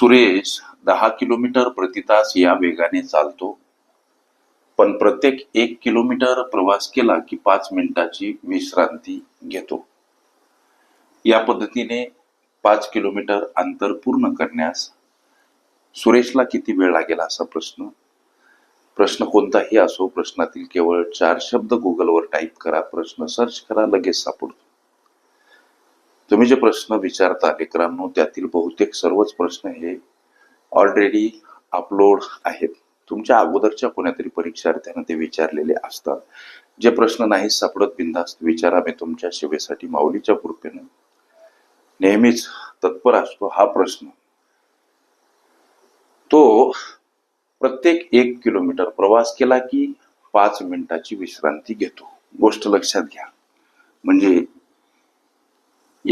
सुरेश दहा किलोमीटर प्रति तास या वेगाने चालतो. पण प्रत्येक एक किलोमीटर प्रवास केला की पाच मिनिटाची विश्रांती घेतो. या पद्धतीने पाच किलोमीटर अंतर पूर्ण करण्यास सुरेशला किती वेळ लागेल असा प्रश्न? प्रश्न कोणताही असो प्रश्नातील केवळ चार शब्द गुगलवर टाईप करा प्रश्न सर्च करा लगेच सापडतो. तुम्ही जे प्रश्न विचारता लेकरांनो त्यातील बहुतेक सर्वच प्रश्न हे ऑलरेडी अपलोड आहेत. तुमच्या अगोदरच्या कोणातरी परीक्षार्थ्यांना ते विचारलेले असतात. जे प्रश्न नाही सापडत बिंदास्त विचारा मी तुमच्या सेवेसाठी माऊलीच्या कृपेनं. नेहमीच तत्पर असतो हा प्रश्न. तो प्रत्येक एक किलोमीटर प्रवास केला की पाच मिनिटाची विश्रांती घेतो. गोष्ट लक्षात घ्या. म्हणजे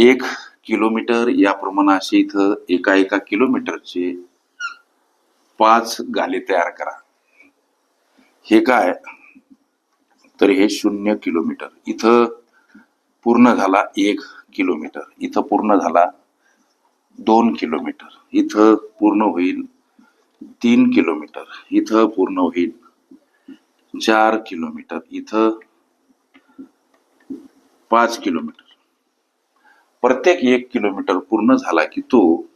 एक किलोमीटर या प्रमाणाशी इथं एका एका किलोमीटरचे पाच गाले तयार करा. हे काय? तर हे शून्य किलोमीटर. इथं पूर्ण झाला एक किलोमीटर. इथं पूर्ण झाला दोन किलोमीटर. इथं पूर्ण होईल तीन किलोमीटर. इथं पूर्ण होईल चार किलोमीटर. इथं पाच किलोमीटर. प्रत्येक एक किलोमीटर पूर्ण झाला की तो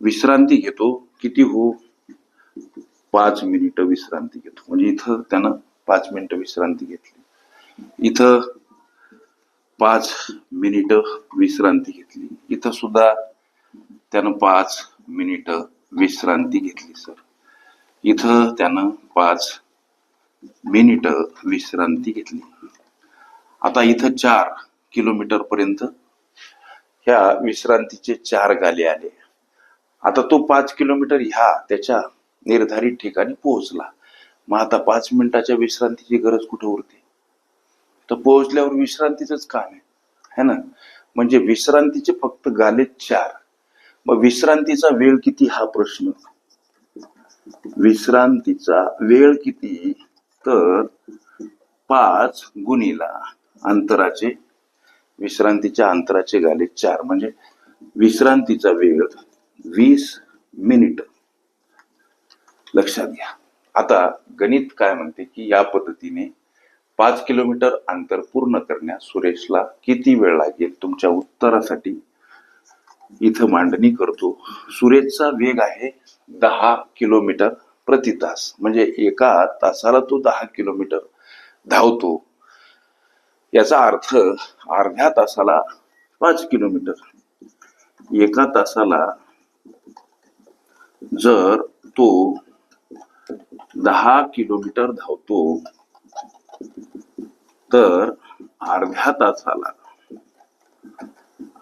विश्रांती घेतो. किती हो? पाच मिनिट विश्रांती घेतो. म्हणजे इथं त्यानं पाच मिनिटं विश्रांती घेतली. इथं पाच मिनिट विश्रांती घेतली. इथं सुद्धा त्यानं पाच मिनिट विश्रांती घेतली सर. इथं त्यानं पाच मिनिट विश्रांती घेतली. आता इथं चार किलोमीटर पर्यंत ह्या विश्रांतीचे चार गाले आले. आता तो पाच किलोमीटर ह्या त्याच्या निर्धारित ठिकाणी पोहोचला. मग आता पाच मिनिटाच्या विश्रांतीची गरज कुठे उरते? तर पोहोचल्यावर विश्रांतीच काम आहे. है ना? म्हणजे विश्रांतीचे फक्त गाले चार. मग विश्रांतीचा वेळ किती हा प्रश्न? विश्रांतीचा वेळ किती? तर पाच गुणीला अंतराचे विश्रांतीच्या अंतराचे गाले चार. म्हणजे विश्रांतीचा वेळ. वीस मिनिट. लक्षात घ्या. आता गणित काय म्हणते की या पद्धतीने पाच किलोमीटर अंतर पूर्ण करण्यास सुरेशला किती वेळ लागेल? तुमच्या उत्तरासाठी इथं मांडणी करतो. सुरेशचा वेग आहे दहा किलोमीटर प्रति तास. म्हणजे एका तासाला तो दहा किलोमीटर धावतो. याचा अर्थ अर्ध्या तासाला पाच किलोमीटर. एका तासाला जर तो दहा किलोमीटर धावतो तर अर्ध्या तासाला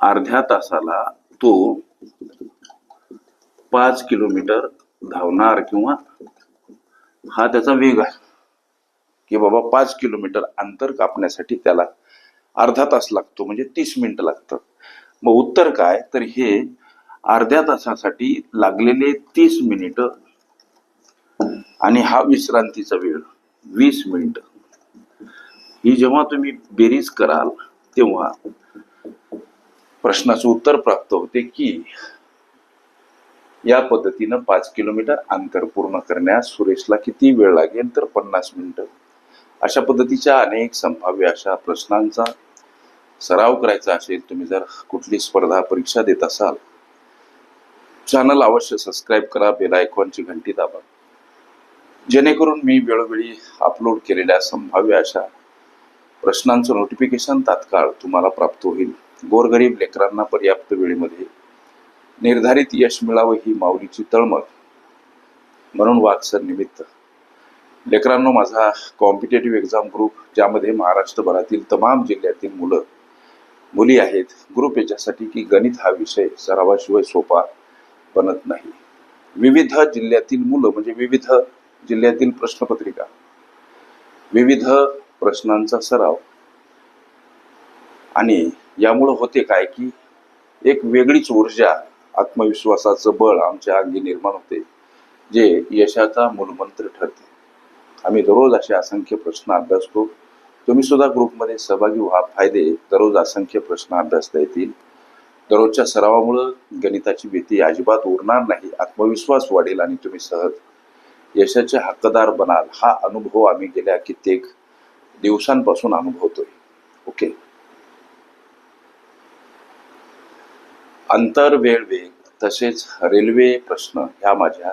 अर्ध्या तासाला तो पाच किलोमीटर धावणार किंवा हा त्याचा वेग आहे. की बाबा पाच किलोमीटर अंतर कापण्यासाठी त्याला अर्धा तास लागतो म्हणजे तीस मिनिटं लागतात मग उत्तर काय? तर हे अर्ध्या तासासाठी लागलेले तीस मिनिट आणि हा विश्रांतीचा वेळ वीस मिनिट. ही जेव्हा तुम्ही बेरीज कराल तेव्हा प्रश्नाचं उत्तर प्राप्त होते की या पद्धतीनं पाच किलोमीटर अंतर पूर्ण करण्यास सुरेशला किती वेळ लागेल? तर पन्नास मिनिटं. अशा पद्धतीच्या अनेक संभाव्य अशा प्रश्नांचा सराव करायचा असेल तुम्ही जर कुठली स्पर्धा परीक्षा देत असाल चॅनल अवश्य सबस्क्राईब करा बेल आयकॉनची घंटी दाबा. जेणेकरून मी वेळोवेळी अपलोड केलेल्या संभाव्य अशा प्रश्नांचं नोटिफिकेशन तात्काळ तुम्हाला प्राप्त होईल. गोरगरीब लेकरांना पर्याप्त वेळेमध्ये निर्धारित यश मिळावं ही माऊलीची तळमळ. म्हणून वागसर निमित्त लेकरांनो माझा कॉम्पिटेटिव्ह एक्झाम ग्रुप ज्यामध्ये महाराष्ट्रभरातील तमाम जिल्ह्यातील मुलं मुली आहेत ग्रुप याच्यासाठी की गणित हा विषय सरावाशिवाय सोपा बनत नाही. विविध जिल्ह्यातील मुलं म्हणजे विविध जिल्ह्यातील प्रश्नपत्रिका विविध प्रश्नांचा सराव आणि यामुळं होते काय की एक वेगळीच ऊर्जा आत्मविश्वासाचं बळ आमच्या अंगी निर्माण होते जे यशाचा मूलमंत्र ठरते. आम्ही दररोज असे असंख्य प्रश्न अभ्यासतो तुम्ही सुद्धा ग्रुपमध्ये सहभागी व्हा. फायदे दररोज असंख्य प्रश्न अभ्यासता येतील. दररोजच्या सरावामुळं गणिताची भीती अजिबात उरणार नाही. आत्मविश्वास वाढेल आणि तुम्ही सहज यशाचे हक्कदार बनाल. हा अनुभव आम्ही गेल्या कित्येक दिवसांपासून अनुभवतोय. ओके? अंतर वेळ वेग तसेच रेल्वे प्रश्न ह्या माझ्या